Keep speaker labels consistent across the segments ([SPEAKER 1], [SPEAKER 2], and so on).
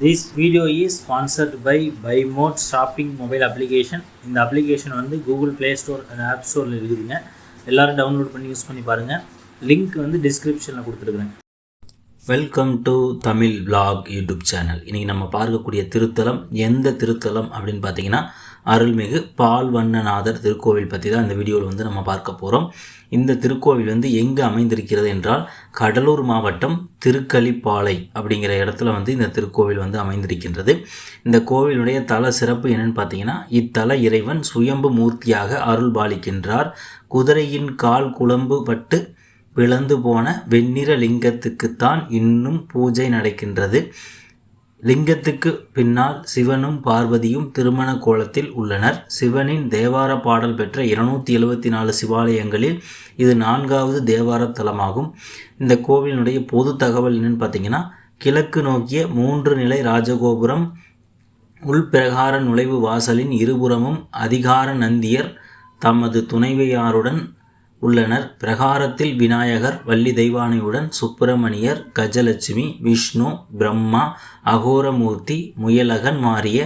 [SPEAKER 1] This video is sponsored by by mod shopping mobile application இந்த application வந்து Google play store அந்த app ஸ்டோரில் இருக்குதுங்க. எல்லோரும் டவுன்லோட் பண்ணி யூஸ் பண்ணி பாருங்கள் லிங்க் வந்து டிஸ்கிரிப்ஷனில் கொடுத்துருக்குறேன். Welcome to Tamil vlog YouTube channel இன்றைக்கி நம்ம பார்க்கக்கூடிய திருத்தலம் எந்த திருத்தலம் அப்படின்னு பார்த்தீங்கன்னா அருள்மிகு பால்வண்ணநாதர் திருக்கோவில் பற்றி தான் இந்த வீடியோவில் வந்து நம்ம பார்க்க போகிறோம் இந்த திருக்கோவில் வந்து எங்கே அமைந்திருக்கிறது என்றால் கடலூர் மாவட்டம் திருக்கலிப்பாளை அப்படிங்கிற இடத்துல வந்து இந்த திருக்கோவில் வந்து அமைந்திருக்கின்றது. இந்த கோவிலுடைய தல சிறப்பு என்னன்னு பார்த்தீங்கன்னா இத்தல இறைவன் சுயம்பு மூர்த்தியாக அருள் பாலிக்கின்றார். குதிரையின் கால் குழம்பு பட்டு பிளந்து போன வெண்ணிற லிங்கத்துக்குத்தான் இன்னும் பூஜை நடக்கின்றது. லிங்கத்துக்கு பின்னால் சிவனும் பார்வதியும் திருமண கோலத்தில் உள்ளனர். சிவனின் தேவார பாடல் பெற்ற இருநூத்தி எழுபத்தி நாலு சிவாலயங்களில் இது நான்காவது தேவார தலமாகும். இந்த கோவிலினுடைய பொது தகவல் என்னன்னு பார்த்தீங்கன்னா கிழக்கு நோக்கிய மூன்று நிலை ராஜகோபுரம் உள்பிரகார நுழைவு வாசலின் இருபுறமும் அதிகார நந்தியர் தமது துணைவியாருடன் உள்ளனர். பிரகாரத்தில் விநாயகர் வள்ளி தெய்வானையுடன் சுப்பிரமணியர் கஜலட்சுமி விஷ்ணு பிரம்மா அகோரமூர்த்தி முயலகன் மாறிய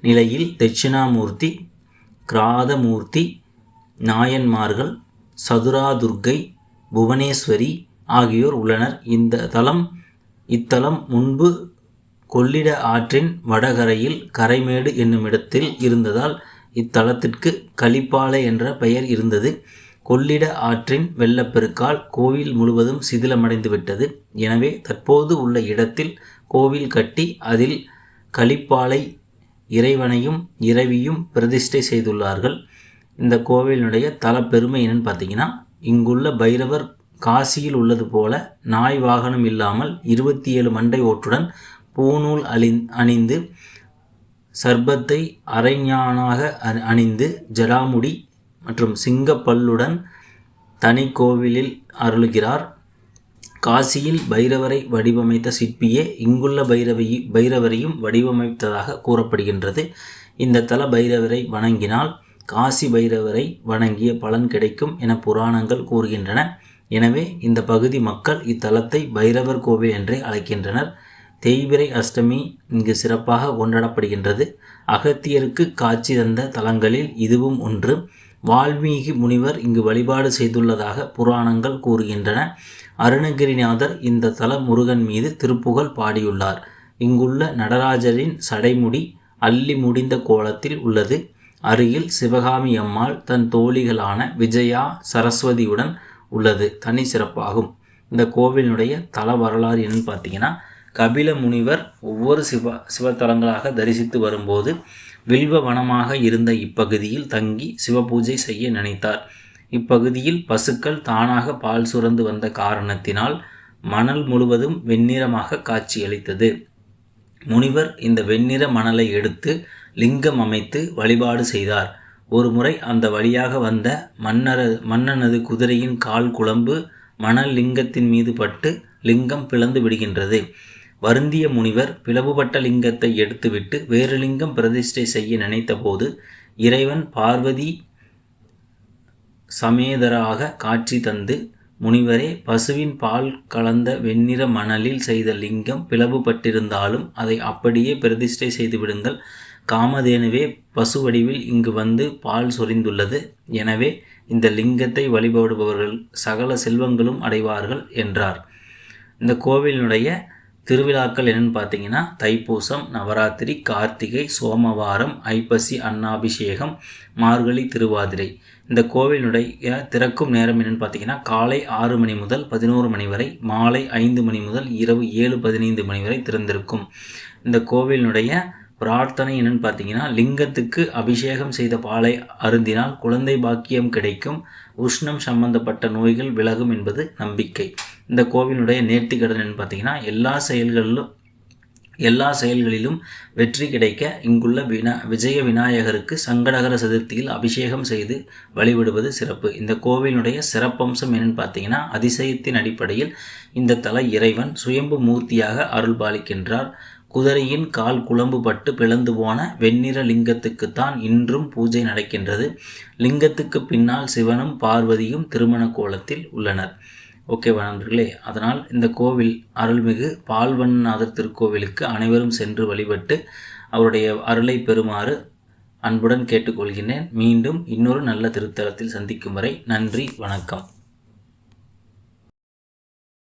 [SPEAKER 1] நிலையில் தட்சிணாமூர்த்தி கிராதமூர்த்தி நாயன்மார்கள் சதுராதுர்கை புவனேஸ்வரி ஆகியோர் உள்ளனர். இந்த தலம் இத்தலம் முன்பு கொள்ளிட ஆற்றின் வடகரையில் கரைமேடு என்னுமிடத்தில் இருந்ததால் இத்தலத்திற்கு களிப்பாலை என்ற பெயர் இருந்தது. கொள்ளிட ஆற்றின் வெள்ளப்பெருக்கால் கோவில் முழுவதும் சிதிலமடைந்துவிட்டது. எனவே தற்போது உள்ள இடத்தில் கோவில் கட்டி அதில் களிப்பாலை இறைவனையும் இறைவியும் பிரதிஷ்டை செய்துள்ளார்கள். இந்த கோவிலினுடைய தல பெருமை என்னன்னு பார்த்தீங்கன்னா இங்குள்ள பைரவர் காசியில் உள்ளது போல நாய் வாகனம் இல்லாமல் இருபத்தி ஏழு மண்டை ஓட்டுடன் பூநூல் அழி அணிந்து சர்பத்தை அரைஞானாக அணிந்து ஜடாமுடி மற்றும் சிங்கப்பல்லுடன் தனி கோவிலில் அருளுகிறார். காசியில் பைரவரை வடிவமைத்த சிற்பியே இங்குள்ள பைரவி பைரவரையும் வடிவமைத்ததாக கூறப்படுகின்றது. இந்த தல பைரவரை வணங்கினால் காசி பைரவரை வணங்கிய பலன் கிடைக்கும் என புராணங்கள் கூறுகின்றன. எனவே இந்த பகுதி மக்கள் இத்தலத்தை பைரவர் கோவில் என்றே அழைக்கின்றனர். தேய்பிரை அஷ்டமி இங்கு சிறப்பாக கொண்டாடப்படுகின்றது. அகத்தியருக்கு காட்சி தந்த தலங்களில் இதுவும் ஒன்று. வால்மீகி முனிவர் இங்கு வழிபாடு செய்துள்ளதாக புராணங்கள் கூறுகின்றன. அருணகிரிநாதர் இந்த தல முருகன் மீது திருப்புகழ் பாடியுள்ளார். இங்குள்ள நடராஜரின் சடைமுடி அள்ளி முடிந்த கோலத்தில் உள்ளது. அருகில் சிவகாமி அம்மாள் தன் தோழிகளான விஜயா சரஸ்வதியுடன் உள்ளது. தனி சிறப்பாகும். இந்த கோவிலினுடைய தல வரலாறு என்னன்னு பார்த்தீங்கன்னா கபில முனிவர் ஒவ்வொரு சிவ சிவத்தலங்களாக தரிசித்து வரும்போது வில்வ வனமாக இருந்த இப்பகுதியில் தங்கி சிவபூஜை செய்ய நினைத்தார். இப்பகுதியில் பசுக்கள் தானாக பால் சுரந்து வந்த காரணத்தினால் மணல் முழுவதும் வெண்ணிறமாக காட்சியளித்தது. முனிவர் இந்த வெண்ணிற மணலை எடுத்து லிங்கம் அமைத்து வழிபாடு செய்தார். ஒரு முறை அந்த வழியாக வந்த மன்னர மன்னனது குதிரையின் கால் குழம்பு மணல் லிங்கத்தின் மீது பட்டு லிங்கம் பிளந்து விடுகின்றது. வருந்திய முனிவர் பிளவுபட்ட லிங்கத்தை எடுத்துவிட்டு வேறு லிங்கம் பிரதிஷ்டை செய்ய நினைத்தபோது இறைவன் பார்வதி சமேதராக காட்சி தந்து முனிவரே பசுவின் பால் கலந்த வெண்ணிற மணலில் செய்த லிங்கம் பிளவுபட்டிருந்தாலும் அதை அப்படியே பிரதிஷ்டை செய்து விடுங்கள். காமதேனுவே பசு வடிவில் இங்கு வந்து பால் சொரிந்துள்ளது. எனவே இந்த லிங்கத்தை வழிபடுபவர்கள் சகல செல்வங்களும் அடைவார்கள் என்றார். இந்த கோவிலினுடைய திருவிழாக்கள் என்னென்னு பார்த்தீங்கன்னா தைப்பூசம் நவராத்திரி கார்த்திகை சோமவாரம் ஐப்பசி அன்னாபிஷேகம் மார்கழி திருவாதிரை. இந்த கோவிலினுடைய திறக்கும் நேரம் என்னென்னு பார்த்தீங்கன்னா காலை ஆறு மணி முதல் பதினோரு மணி வரை மாலை ஐந்து மணி முதல் இரவு ஏழு பதினைந்து மணி வரை திறந்திருக்கும். இந்த கோவிலினுடைய பிரார்த்தனை என்னென்னு பார்த்தீங்கன்னா லிங்கத்துக்கு அபிஷேகம் செய்த பாலை அருந்தினால் குழந்தை பாக்கியம் கிடைக்கும். உஷ்ணம் சம்பந்தப்பட்ட நோய்கள் விலகும் என்பது நம்பிக்கை. இந்த கோவிலுடைய நேர்த்திக்கடன் என்னன்னு பார்த்தீங்கன்னா எல்லா செயல்களிலும் எல்லா செயல்களிலும் வெற்றி கிடைக்க இங்குள்ள வினா விஜய விநாயகருக்கு சங்கடகர சதுர்த்தியில் அபிஷேகம் செய்து வழிபடுவது சிறப்பு. இந்த கோவிலுடைய சிறப்பம்சம் என்னன்னு பார்த்தீங்கன்னா அதிசயத்தின் அடிப்படையில் இந்த தல இறைவன் சுயம்பு மூர்த்தியாக அருள் பாலிக்கின்றார் குதிரையின் கால் குழம்பு பட்டு பிளந்து போன வெண்ணிற லிங்கத்துக்குத்தான் இன்றும் பூஜை நடக்கின்றது. லிங்கத்துக்கு பின்னால் சிவனும் பார்வதியும் திருமண கோலத்தில் உள்ளனர். ஓகேவா நண்பர்களே அதனால் இந்த கோவில் அருள்மிகு பால்வண்ணநாதர் திருக்கோவிலுக்கு அனைவரும் சென்று வழிபட்டு அவருடைய அருளை பெறுமாறு அன்புடன் கேட்டுக்கொள்கிறேன் மீண்டும் இன்னொரு நல்ல திருத்தலத்தில் சந்திக்கும் வரை நன்றி வணக்கம்.